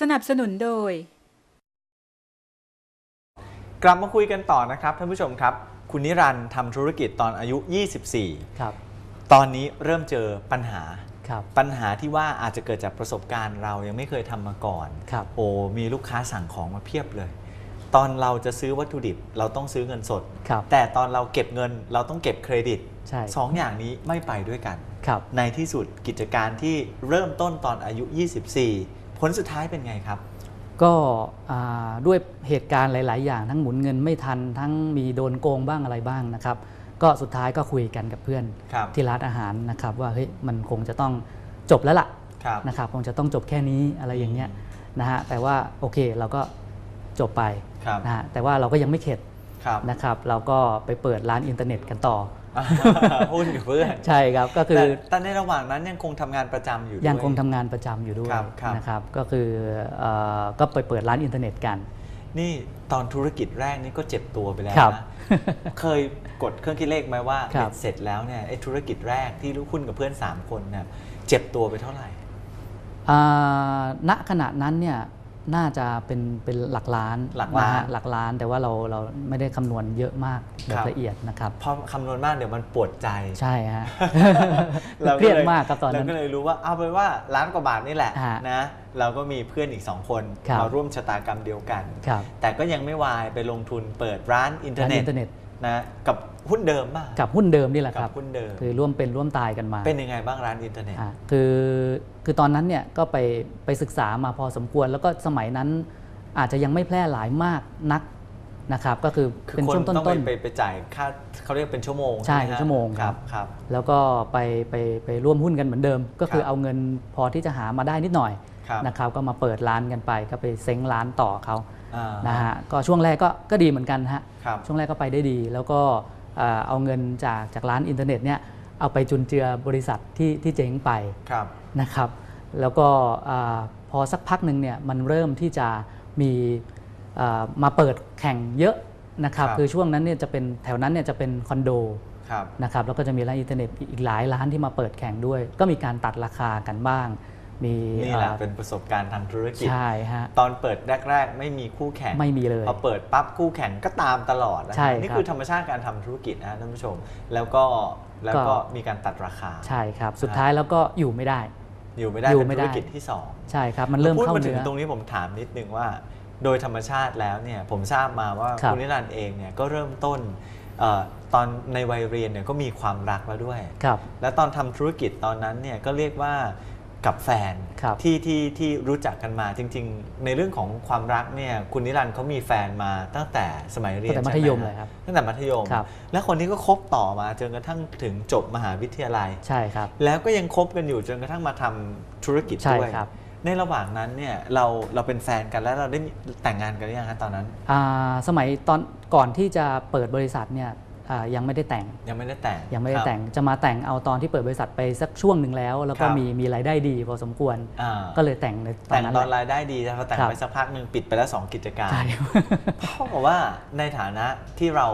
สนับสนุนโดย กลับมาคุยกันต่อนะครับท่านผู้ชมครับ คุณนิรันดร์ทำธุรกิจตอนอายุ 24 ครับ ตอนนี้เริ่มเจอปัญหา ครับ ปัญหาที่ว่าอาจจะเกิดจากประสบการณ์เรายังไม่เคยทำมาก่อน ครับ โอ้มีลูกค้าสั่งของมาเพียบเลย ตอนเราจะซื้อวัตถุดิบเราต้องซื้อเงินสด ครับ แต่ตอนเราเก็บเงินเราต้องเก็บเครดิตใช่ สองอย่างนี้ไม่ไปด้วยกัน ครับ ในที่สุดกิจการที่เริ่มต้นตอนอายุ 24 ผลสุดท้ายเป็นไงครับ ก็อ่าด้วยเหตุการณ์หลาย ๆ อย่างทั้งหมุนเงินไม่ทัน ทั้งมีโดนโกงบ้างอะไรบ้างนะครับ ก็สุดท้ายก็คุยกันกับเพื่อนครับที่ร้านอาหารนะครับ ว่าเฮ้ยมันคงจะต้องจบแล้วล่ะครับนะครับคงจะต้องจบแค่นี้อะไรอย่างเงี้ยนะฮะแต่ว่าโอเคเราก็จบไปครับนะฮะแต่ว่าเราก็ยังไม่เข็ดครับนะครับ เราก็ไปเปิดร้านอินเทอร์เน็ตกันต่อ หุ้นกับเพื่อนใช่ครับก็คือแต่แต่ในระหว่างนั้นยังคงทำงานประจำอยู่ด้วยยังคงทำงานประจำอยู่ด้วยครับครับนะครับก็คือเออก็ไปเปิดร้านอินเทอร์เน็ตกันนี่ตอนธุรกิจแรกนี่ก็เจ็บตัวไปแล้วครับนะ เคยกดเครื่องคิดเลขไหมว่าครับเบ็ดเสร็จแล้วเนี่ยไอ้ธุรกิจแรกที่ลูกหุ้นกับเพื่อน 3 คนเนี่ยเจ็บตัวไปเท่าไหร่อ่าณขณะนั้นเนี่ย น่าจะเป็นเป็นหลักล้านหลักล้านะฮะหลักล้านแต่ว่าเราเราไม่ได้คำนวณเยอะมากแบครับบละเอียดนะครับ พอคำนวณมากเดี๋ยวมันปวดใจ ใช่ฮะก็เครียดมากครับตอนนั้น เราก็เลยรู้ว่าเอาไปนว่าล้านกว่าบาทนี่แหละฮะนะ เราก็มีเพื่อนอีก 2 คนครับ มาร่วมชะตากรรมเดียวกัน ครับแต่ก็ยังไม่วายไปลงทุนเปิดร้านอินเทอร์ร้านเน็ตอินเทอร์เน็ตนะกับ หุ้นเดิมป่ะกับหุ้นเดิมนี่แหละคกัรับบหุ้นเดิมคือร่วมเป็นร่วมตายกันมา เป็นยังไงบ้างร้านอินเทอร์เน็ตอะคือคือตอนนั้นเนี่ยก็ไปไปศึกษามาพอสมควร แล้วก็สมัยนั้นอาจจะยังไม่แพร่หลายมากนักนะครับก็คือคือเป็นคนช่วงต้องไปต้นไปไปจ่ายค่าเขาเรียกเป็นชั่วโมงใช่ไหฮะเป็นชั่วโมงคครัรับบครับๆแล้วก็ไปไปไปร่วมหุ้นกันเหมือนเดิม ก็คือครับเอาเงินพอที่จะหามาได้นิดหน่อยครับนะครับก็มาเปิดร้านกันไปก็ไปเซ้งร้านต่อเขาอ่านะฮะก็ช่วงแรกก็ก็ดีเหมือนกันฮะครับช่วงแรกก็ไปได้ดี แล้วก็ เอ่อเอาเงินจากจากร้านอินเทอร์เน็ตเนี่ยเอาไปจุนเจือบริษัทที่ที่เจ๊งไปครับนะครับ แล้วก็อาพอสักพักหนึ่งเนี่ยมันเริ่มที่จะมีอ่ามาเปิดแข่งเยอะนะครับครับ คือช่วงนั้นเนี่ยจะเป็นแถวนั้นเนี่ยจะเป็นคอนโดครับนะครับแล้วก็จะมีร้านอินเทอร์เน็ตอีกหลายร้านที่มาเปิดแข่งด้วย ก็มีการตัดราคากันบ้าง มีนี่แหละอ่าเป็นประสบการณ์ทางธุรกิจ ใช่ฮะ ตอนเปิดแรก ๆ ไม่มีคู่แข่ง ไม่มีเลย พอเปิดปั๊บคู่แข่งก็ตามตลอดนะใช่นี่ครับคือธรรมชาติการทำธุรกิจนะท่านผู้ชม แล้วก็แล้วก็ก็มีการตัดราคา ใช่ครับ สุดท้ายแล้วก็อยู่ไม่ได้ อยู่ไม่ได้อยู่เป็นไม่ธุได้รกิจที่สองใช่ครับ มันเริ่มพูดเข้ามาถึเนื้งอตรงนี้ผมถามนิดนึงว่า โดยธรรมชาติแล้วเนี่ยผมทราบมาว่าครับคุณนิรันดร์เองเนี่ยก็เริ่มต้นเออตอนในวัยเรียนเนี่ยก็มีความรักแล้วด้วยครับและตอนทำธุรกิจตอนนั้นเนี่ยก็เรียกว่า กับแฟนครับที่ที่ที่รู้จักกันมาจริง ๆ ในเรื่องของความรักเนี่ยคุณนิรันดร์เขามีแฟนมาตั้งแต่สมัยเรียนตั้งแต่มัธใช่ไหยมเลยครับตั้งแต่มัธยมครับและคนนี้ก็คบต่อมาจนกระทั่งถึงจบมหาวิทยาลัยใช่ครับ แล้วก็ยังคบกันอยู่จนกระทั่งมาทำธุรกิจใช่ด้วยครับในระหว่างนั้นเนี่ยเราเราเป็นแฟนกันแล้วเราได้มีแต่งงานกันหรือยังคะตอนนั้นอ่าสมัยตอนก่อนที่จะเปิดบริษัทเนี่ยอ่า ยังไม่ได้แต่งยังไม่ได้แต่งยังไม่ได้ครับแต่งจะมาแต่งเอาตอนที่เปิดบริษัทไปสักช่วงหนึ่งแล้ว แล้วก็ครับมีมีรายได้ดีพอสมควรอ่าก็เลยแต่งในตอนแต่งนั้นตอนแหละรายได้ดีแต่พอแต่งครับไปสักพักหนึ่งปิดไปแล้วสองกิจการใช่เท่ากับว่าในฐานะที่เรา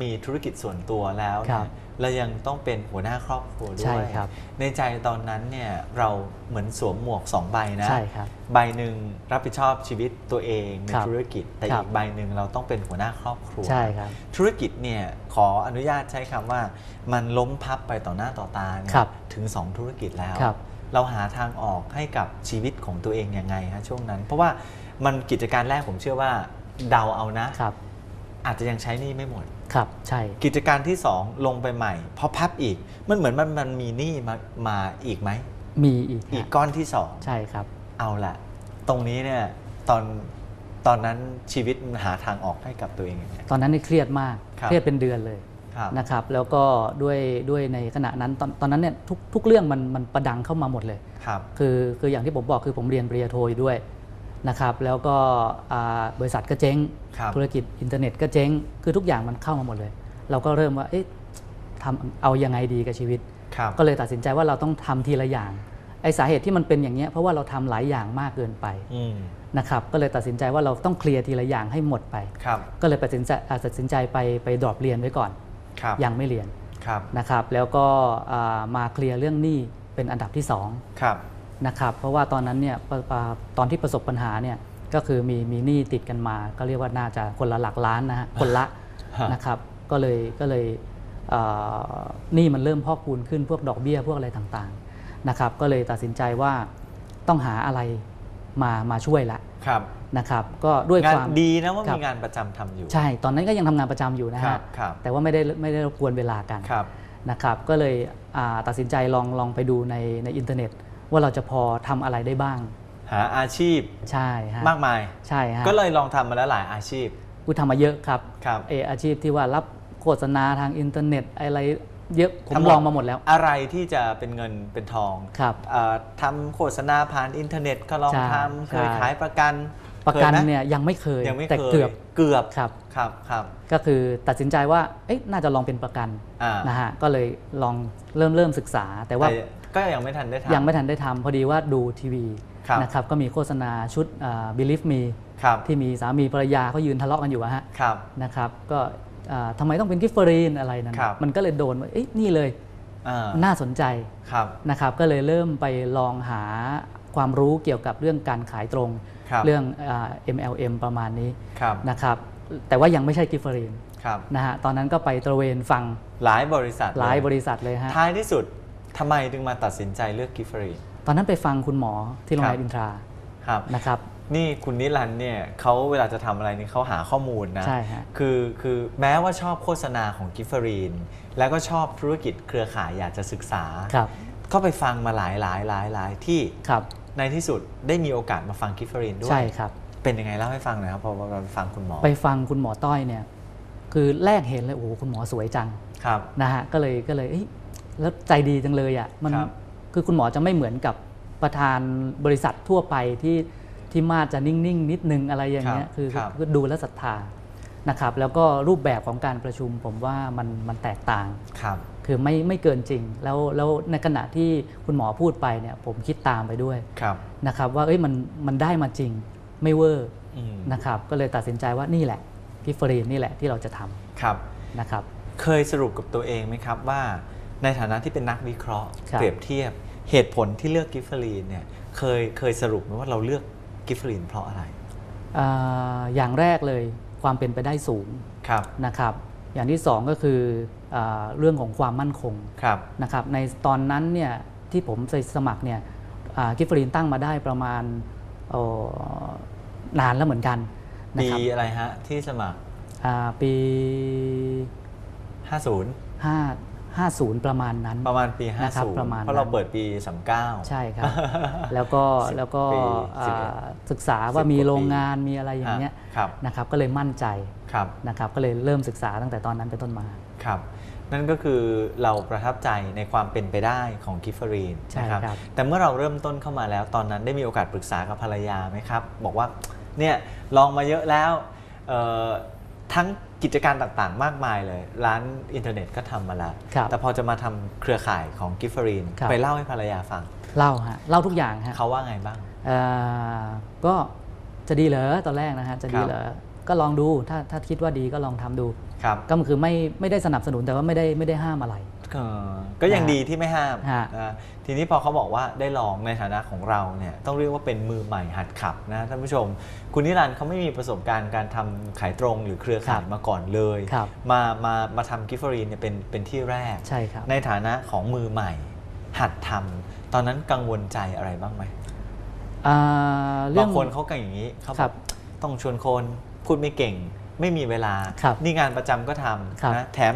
มีธุรกิจส่วนตัวแล้วครั เนี่ยบเรายังต้องเป็นหัวหน้าครอบครัวด้ใช่วยครับ ในใจตอนนั้นเนี่ยเราเหมือนสวมหมวกสองใบนะใช่ครับใบหนึ่งรับผิดชอบชีวิตตัวเองในครับธุรกิจ แต่ครัอีบกใบหนึ่งเราต้องเป็นหัวหน้าครอบครัวใช่ครับ ธุรกิจเนี่ยขออนุญาตใช้คำว่า มันล้มพับไปต่อหน้าต่อตาเนี่ยครับถึง 2 ธุรกิจแล้วครับเราหาทางออกให้กับชีวิตของตัวเองยังไงฮะช่วงนั้น เพราะว่ามันกิจการแรกผมเชื่อว่าเดาเอานะครับอาจจะยังใช้หนี้ไม่หมด ครับใช่กิจการที่ 2 ลงไปใหม่พอพับอีกมันเหมือนมันมันมีหนี้มามาอีกไหมมีอีกอีกฮะก้อนที่ใช่ครับ2เอาละตรงนี้เนี่ยตอนตอนนั้นชีวิตมันหาทางออกให้กับตัวเองยังไงตอนนั้นนี่เครียดมากครับเครียดเป็นเดือนเลยครับนะครับแล้วก็ด้วยด้วยในขณะนั้นตอนตอนนั้นเนี่ยทุกทุกเรื่องมันมันประดังเข้ามาหมดเลยครับคือคืออย่างที่ผมบอกคือผมเรียนปริญญาโทอยู่ด้วย นะครับแล้วก็อ่าบริษัทก็เจ๊งครับธุรกิจอินเทอร์เน็ตก็เจ๊ง คือทุกอย่างมันเข้ามาหมดเลย เราก็เริ่มว่าเอ๊ะทำเอายังไงดีกับชีวิตครับก็เลยตัดสินใจว่าเราต้องทำทีละอย่างไอสาเหตุที่มันเป็นอย่างเงี้ยเพราะว่าเราทำหลายอย่างมากเกินไปอืมนะครับก็เลยตัดสินใจว่าเราต้องเคลียร์ทีละอย่างให้หมดไปครับก็เลยตัดสินใจอ่าตัดสินใจไปไปดรอปเรียนไว้ก่อนครับยังไม่เรียนครับนะครับแล้วก็อ่ามาเคลียร์เรื่องหนี้เป็นอันดับที่สองครับ นะครับเพราะว่าตอนนั้นเนี่ยปะปะตอนที่ประสบปัญหาเนี่ยก็คือมีมีหนี้ติดกันมา ก็เรียกว่าน่าจะคนละหลักล้านนะฮะคนละฮะนะครับก็เลยก็เลยเอ่อหนี้มันเริ่มพอกพูนขึ้นพวกดอกเบี้ยพวกอะไรต่างๆนะครับก็เลยตัดสินใจว่าต้องหาอะไรมามาช่วยละครับนะครับก็ด้วยงานความดีนะว่าครับมีงานประจำทำอยู่ ใช่ตอนนั้นก็ยังทำงานประจำอยู่นะครัฮะบครับแต่ว่าไม่ได้ไม่ได้รบกวนเวลากันครับนะครับก็เลยอ่าตัดสินใจลองลองไปดูในในอินเทอร์เน็ต ว่าเราจะพอทำอะไรได้บ้าง หาอาชีพใช่ฮะมากมายใช่ฮะก็เลยลองทำมาแล้วหลายอาชีพกูทำมาเยอะครับครับเอออาชีพที่ว่ารับโฆษณาทางอินเทอร์เน็ตอะไรเยอะผมทำหมดลองมาหมดแล้ว อะไรที่จะเป็นเงินเป็นทองครับเอ่อทำโฆษณาผ่านอินเทอร์เน็ตก็ลองใช่ทำเคยใช่ขายประกันประกันคไหมเนี่ยยังไม่เคยยังไม่แต่เคยเกือบเกือบครับครับครับ ก็คือตัดสินใจว่าเอ๊ะน่าจะลองเป็นประกันอ่านะฮะก็เลยลองเริ่มเริ่มศึกษา แต่ว่าแต่ ก็ยังไม่ทันได้ทำ ยังไม่ทันได้ทำพอดีว่าดูทีวีครับนะครับก็มีโฆษณาชุดอ่า Believe Me ครับที่มีสามีภรรยาเขายืนทะเลาะกันอยู่อะฮะครับ นะครับก็อ่าทำไมต้องเป็นกิฟเฟอรีนอะไรนั้นครับ มันก็เลยโดนว่าเอ๊ะนี่เลยอ่าน่าสนใจครับ นะครับก็เลยเริ่มไปลองหาความรู้เกี่ยวกับเรื่องการขายตรง ครับ เรื่องอา MLM ประมาณนี้ครับนะครับแต่ว่ายังไม่ใช่กิฟเฟอรีนครับ นะฮะตอนนั้นก็ไปตระเวนฟังหลายบริษัทหลายเบริษัทเลยฮะ ท้ายที่สุด ทำไมถึงมาตัดสินใจเลือกกิฟฟรีตอนนั้นไปฟังคุณหมอที่โรงพยาครับบาลอินทราครับนะครับนี่คุณนิรันดร์เนี่ยเขาเวลาจะทำอะไรนี่เขาหาข้อมูลนะใช่ฮะคือคือแม้ว่าชอบโฆษณาของกิฟฟรีน แล้วก็ชอบธุรกิจเครือข่ายอยากจะศึกษาครับก็ไปฟังมาหลายหลายหลายหลายที่ครับในที่สุดได้มีโอกาสมาฟังกิฟฟรีนด้วยใช่ครับเป็นยังไงเล่าให้ฟังหน่อยครับพอเราฟังคุณหมอ ไปฟังคุณหมอต้อยเนี่ยคือแรกเห็นเลยโอ้โหคุณหมอสวยจังครับนะฮะก็เลยก็เลยเอ้ย แล้วใจดีจังเลยอะมันครับคือคุณหมอจะไม่เหมือนกับประธานบริษัททั่วไปที่ที่มาดจะนิ่งๆนิดนึงอะไรอย่างเงี้ยคือคือดูแลวศรัทธานะครับแล้วก็รูปแบบของการประชุมผมว่ามันมันแตกต่างครับคือไม่ไม่เกินจริง แล้วแล้วในขณะที่คุณหมอพูดไปเนี่ยผมคิดตามไปด้วยครับนะครับว่าเอ้ยมันมันได้มาจริงไม่เวอร์อืมนะครับก็เลยตัดสินใจว่านี่แหละกิฟเฟอรีนนี่แหละที่เราจะทครับำนะครับ เคยสรุปกับตัวเองไหมครับว่า ในฐานะที่เป็นนักวิเคราะห์ ครับ เปรียบเทียบเหตุผลที่เลือกกิฟฟรีนเนี่ยเคยเคยสรุปไหมว่าเราเลือกกิฟฟรีนเพราะอะไรอ่าอย่างแรกเลยความเป็นไปได้สูงครับนะครับ อย่างที่สองก็คืออาเรื่องของความมั่นคงครับนะครับ ในตอนนั้นเนี่ยที่ผมไปสมัครเนี่ยกิฟฟรีนตั้งมาได้ประมาณเอ่อนานแล้วเหมือนกันนะปีครับอะไรฮะที่สมัคร อ่าปี 50 5 50 ประมาณนั้นประมาณปีนะครับ50ประมาณเพราะเรานั้นเปิดปี 39 ใช่ครับ แล้วก็สิบแล้วก็ปีอ่าสิบเอ็ดศึกษาว่าสิบกว่ามีปีโรงงานมีอะไรอย่างเงี้ยครับนะครับก็เลยมั่นใจครับนะครับก็เลยเริ่มศึกษาตั้งแต่ตอนนั้นเป็นต้นมาครับนั่นก็คือเราประทับใจในความเป็นไปได้ของกิฟฟรีนใช่นะครับครับแต่เมื่อเราเริ่มต้นเข้ามาแล้วตอนนั้นได้มีโอกาสปรึกษากับภรรยาไหมครับ บอกว่าเนี่ยลองมาเยอะแล้วเอ่อทั้ง กิจการต่างๆ มากมายเลย ร้านอินเทอร์เน็ตก็ทำมาแล้ว ครับแต่พอจะมาทำเครือข่ายของกิฟฟรีนครับ ไปเล่าให้ภรรยาฟัง เล่าฮะเล่าทุกอย่างฮะเขาว่าไงบ้าง เอ่อก็จะดีเหรอตอนแรกนะฮะจะดีเหรอก็ลองดูถ้าถ้าคิดว่าดีก็ลองทำดู ครับ ก็คือไม่ไม่ได้สนับสนุนแต่ว่าไม่ได้ไม่ได้ห้ามอะไร ก็ก็ยังดีที่ไม่ห้ามฮะนะทีนี้พอเขาบอกว่าได้ลองในฐานะของเราเนี่ยต้องเรียกว่าเป็นมือใหม่หัดขับนะท่านผู้ชม คุณนิรันดร์เขาไม่มีประสบการณ์การทำขายตรงหรือเครือข่ายมาก่อนเลยครับมามามาทำกิฟฟรีนเนี่ยเป็นเป็นที่แรกใช่ครับในฐานะของมือใหม่ หัดทำตอนนั้นกังวลใจอะไรบ้างไหมอ่าเรื่บาองงคนเขากังอย่างนี้เขาครับอบกต้องชวนคนพูดไม่เก่งไม่มีเวลาครับนี่งานประจำก็ทครับำนะแถม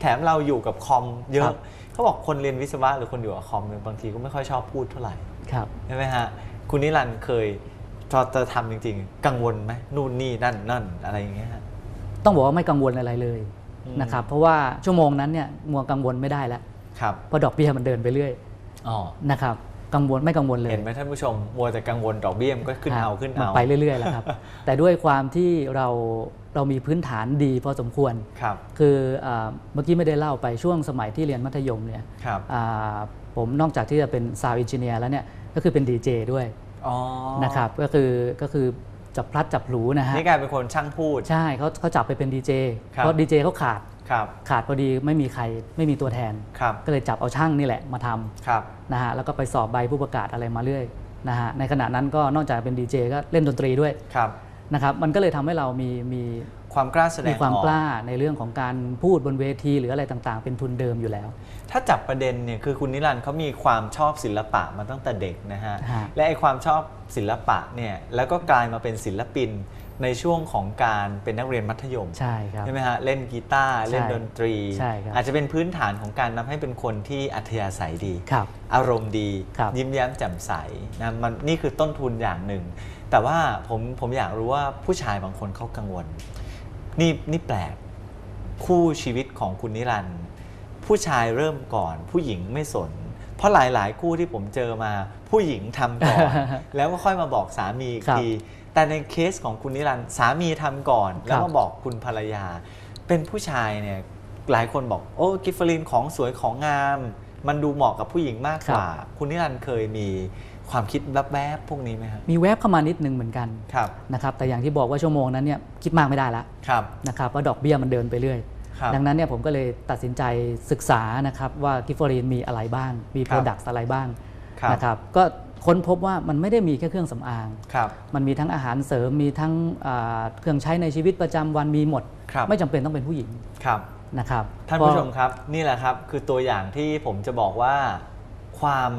แถมเราอยู่กับคอมเยครัอะบ เขาบอกคนเรียนวิศวะหรือคนอยู่กับคอมเนี่ยบางทีก็ไม่ค่อยชอบพูดเท่าไหร่ ครับ ใช่ไหมฮะ คุณนิรันดร์เคยตอนจะทำจริงๆ กังวลไหมนู่นนี่นั่นนั่นอะไรอย่างเงี้ยฮะ ต้องบอกว่าไม่กังวลอะไรเลยอืม นะครับ เพราะว่าชั่วโมงนั้นเนี่ยมัวกังวลไม่ได้แล้วครับเพราะดอกเบี้ยมันเดินไปเรื่อยอ๋อนะครับ กังวลไม่กังวลเลยเห็นไหมท่านผู้ชมมัวแต่กังวลดอกเบี้ยมนก็ขึ้นฮะเอาขึ้นมันเอาไปเรื่อยๆแล้วครับ แต่ด้วยความที่เราเรามีพื้นฐานดีพอสมควรครับคืออาเมื่อกี้ไม่ได้เล่าไปช่วงสมัยที่เรียนมัธยมเนี่ยครับอ่าผมนอกจากที่จะเป็นซาวด์เอนจิเนียร์แล้วเนี่ยก็คือเป็นดีเจด้วยอ๋อนะครับก็คือก็คือจับพลัดจับผลูนะฮะนี่กลายเป็นคนช่างพูด ใช่เขาเขาจับไปเป็นดีเจครับเพราะดีเจเขาขาดครับ ขาดพอดีไม่มีใครไม่มีตัวแทนครับก็เลยจับเอาช่างนี่แหละมาทำครับนะฮะแล้วก็ไปสอบใบผู้ประกาศอะไรมาเรื่อยนะฮะในขณะนั้นก็นอกจากเป็นดีเจก็เล่นดนตรีด้วยครับนะครับมันก็เลยทำให้เรามีมีความกล้าแสดมีงความออกล้าในเรื่องของการพูดบนเวทีหรืออะไรต่างๆ เป็นทุนเดิมอยู่แล้ว ถ้าจับประเด็นเนี่ยคือคุณนิรันดร์เขามีความชอบศิลปะมาตั้งแต่เด็กนะฮะฮะและไอความชอบศิลปะเนี่ยแล้วก็กลายมาเป็นศิลปิน ในช่วงของการเป็นนักเรียนมัธยมใช่ครับใช่ไหมฮะเล่นกีตาร์เล่นใช่ดนตรีใช่ครับอาจจะเป็นพื้นฐานของการนำให้เป็นคนที่อัธยาศัยดีครับอารมณ์ดีครับยิ้มแย้มแจ่มใสนะมันนี่คือต้นทุนอย่างหนึ่ง แต่ว่าผมผมอยากรู้ว่าผู้ชายบางคนเขากังวล นี่นี่แปลกคู่ชีวิตของคุณนิรันดร์ผู้ชายเริ่มก่อนผู้หญิงไม่สน เพราะหลายๆ คู่ที่ผมเจอมาผู้หญิงทำก่อน แล้วก็ค่อยมาบอกสามีอีกครับทีแต่ในเคสของคุณนิรันดร์สามีทำก่อน แล้วมาบอกคุณภรรยา เป็นผู้ชายเนี่ยหลายคนบอกโอ้กิฟเฟอรีนของสวยของงาม มันดูเหมาะกับผู้หญิงมากกว่า คุณนิรันดร์เคยมีความคิดแวบๆพวกนี้ไหมครับมีแวบเข้ามานิดนึงเหมือนกันครับนะครับแต่อย่างที่บอกว่าชั่วโมงนั้นเนี่ยคิดมากไม่ได้ละครับนะครับว่าดอกเบี้ยมันเดินไปเรื่อยครับ ดังนั้นเนี่ยผมก็เลยตัดสินใจศึกษานะครับว่ากิฟฟอรีนมีอะไรบ้าง มีคโปรัรบดักต์อะไรบ้างครับนะครับก็ค้นพบว่ามันไม่ได้มีแค่เครื่องสำอางครับมันมีทั้งอาหารเสริม มีทั้งอ่าเครื่องใช้ในชีวิตประจำวันมีหมดครับไม่จำเป็นต้องเป็นผู้หญิงครับนะครับ ท่านผู้ชมก็ครับนี่แหละครับคือตัวอย่างที่ผมจะบอกว่าความ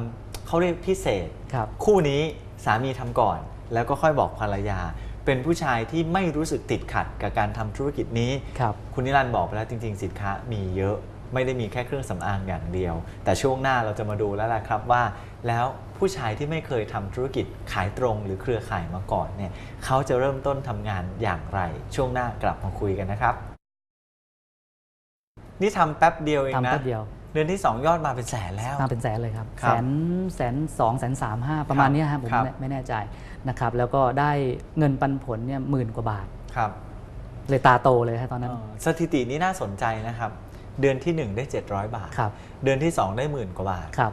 เขาเรียกพิเศษครับคู่นี้สามีทำก่อน แล้วก็ค่อยบอกภรรยา เป็นผู้ชายที่ไม่รู้สึกติดขัดกับการทำธุรกิจนี้ครับคุณนิรันดร์บอกไปแล้วจริง ๆ สินค้ามีเยอะไม่ได้มีแค่เครื่องสำอางอย่างเดียว แต่ช่วงหน้าเราจะมาดูแล้วล่ะครับว่า แล้วผู้ชายที่ไม่เคยทำธุรกิจขายตรงหรือเครือข่ายมาก่อนเนี่ยเขาจะเริ่มต้นทำงานอย่างไร ช่วงหน้ากลับมาคุยกันนะครับ นี่ทำแป๊บเดียวเองทำนะแป๊บเดียวเดือนที่ 2 ยอดมาเป็นแสนแล้ว มาเป็นแสนเลยครับครัแสบนแสนสองแสนสามห้าประมาณเนี้ยครับผมครับ ไม่ไม่แน่ใจนะครับ แล้วก็ได้เงินปันผลเนี่ยหมื่นกว่าบาท ครับเลยตาโตเลยครับตอนนั้น เอ่อสถิตินี้น่าสนใจนะครับ เดือนที่ 1 ได้ 700 บาท ครับ เดือนที่ 2 ได้หมื่นกว่าบาท ครับ